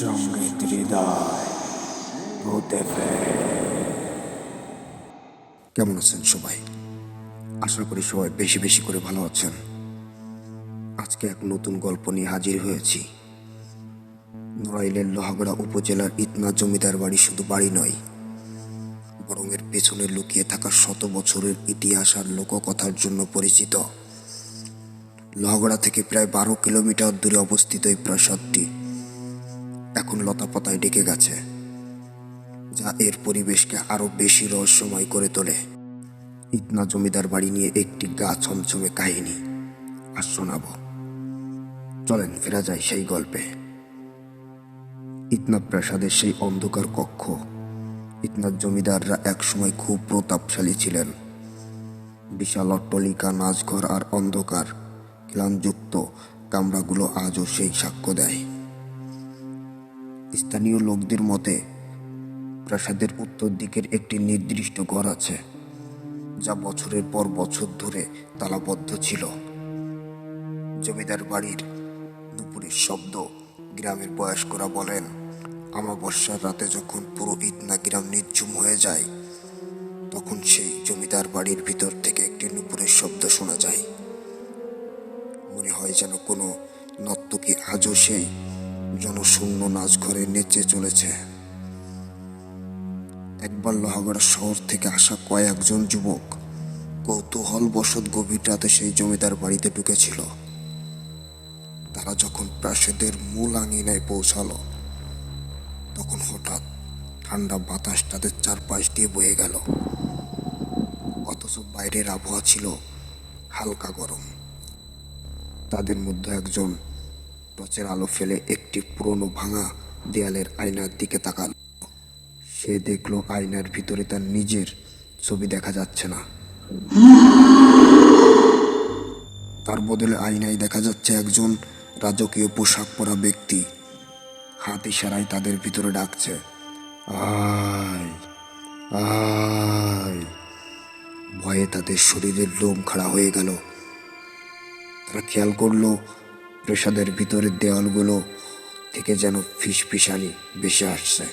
সংগীত হৃদয় কেমন আছেন সবাই? আশা করি সবাই বেশি বেশি করে ভালো আছেন। আজকে এক নতুন গল্প নিয়ে হাজির হয়েছি। নড়াইলের লোহাগড়া উপজেলার ইতনা জমিদার বাড়ি শুধু বাড়ি নয়, বরং এর পেছনে লুকিয়ে থাকা শত বছরের ইতিহাস আর লোককথার জন্য পরিচিত। লোহাগড়া থেকে প্রায় বারো কিলোমিটার দূরে অবস্থিত এই প্রাসাদটি এখন লতাপাতায় ডেকে গেছে, যা এর পরিবেশকে আরও বেশি রহস্যময় করে তোলে। ইতনা জমিদার বাড়ি নিয়ে একটি গা ছমছমে কাহিনী। আর শোনাব। চলেন, ফেরা যায় সেই গল্পে। ইতনা প্রাসাদের সেই অন্ধকার কক্ষ। ইতনার জমিদাররা একসময় খুব প্রতাপশালী ছিলেন। বিশাল অট্টলিকা, নাচঘর আর অন্ধকার, ক্লানযুক্ত কামরাগুলো আজও সেই সাক্ষ্য দেয়। স্থানীয় লোকদের মতে, প্রাসাদের উত্তর দিকের একটি নির্দিষ্ট ঘর আছে, যা বছরের পর বছর ধরে তালাবদ্ধ ছিল। জমিদার বাড়ির দুপুরের শব্দ গ্রামের বয়স্করা বলেন, আমাবস্যার রাতে যখন পুরো ইতনা গ্রাম নির্ঝুম হয়ে যায়, তখন সেই জমিদার বাড়ির ভিতর থেকে একটি নুপুরের শব্দ শোনা যায়। মনে হয় যেন কোনো নর্তকী আজও সেই জনশূন্য নাচঘরে নেচে চলেছে। একবার লোহাগড়া শহর থেকে আসা কয়েকজন যুবক কৌতূহল বশত গভীর রাতে সেই জমিদার বাড়িতে ঢুকেছিল। তারা যখন প্রাসাদের মূল আঙিনায় পৌঁছালো, তখন হঠাৎ ঠান্ডা বাতাস তাদের চারপাশ দিয়ে বয়ে গেল। অথচ বাইরের আবহাওয়া ছিল হালকা গরম। তাদের মধ্যে একজন টর্চের আলো ফেলে একটি পুরনো ভাঙা দেয়ালের আয়নার দিকে তাকালো। সে দেখল আয়নার ভিতরে তার নিজের ছবি দেখা যাচ্ছে না। তার বদলে আয়নায় দেখা যাচ্ছে একজন রাজকীয় পোশাক পরা ব্যক্তি। হাত ইশারায় তাদের ভিতরে ডাকছে ভয়ে তাদের শরীরের লোম খাড়া হয়ে গেল। তারা খেয়াল করল প্রাসাদের ভিতরের দেওয়ালগুলো থেকে যেন ফিসফিসানি বেশি আসছে।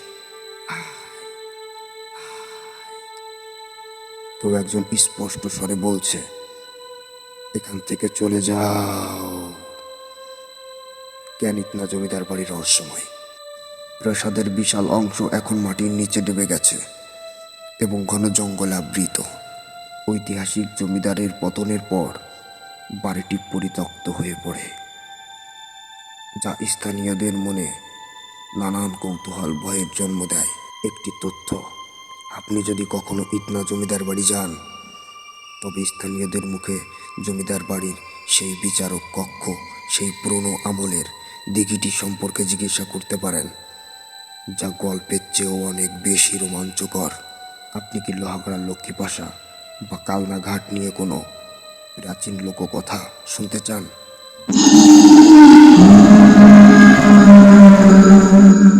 কেউ একজন স্পষ্ট স্বরে বলছে, এখান থেকে চলে যাও। না জমিদার বাড়ির রহস্যময়। প্রাসাদের বিশাল অংশ এখন মাটির নিচে ডুবে গেছে এবং ঘন জঙ্গলে আবৃত। ঐতিহাসিক জমিদারের পতনের পর বাড়িটি পরিত্যক্ত হয়ে পড়ে। যা স্থানীয়দের মনে নানান কৌতূহল, ভয়ের জন্ম দেয়। একটি তথ্য, আপনি যদি কখনো ইতনা জমিদার বাড়ি যান, তবে স্থানীয়দের মুখে জমিদার বাড়ির সেই বিচারক কক্ষ, সেই পুরনো আমলের দিঘিটি সম্পর্কে জিজ্ঞাসা করতে পারেন, যা গল্পের চেয়েও অনেক বেশি রোমাঞ্চকর। আপনি কি লোহাগড়ার লক্ষ্মী পাশা বা কালনা ঘাট নিয়ে কোনো প্রাচীন লোককথা শুনতে চান? Amen.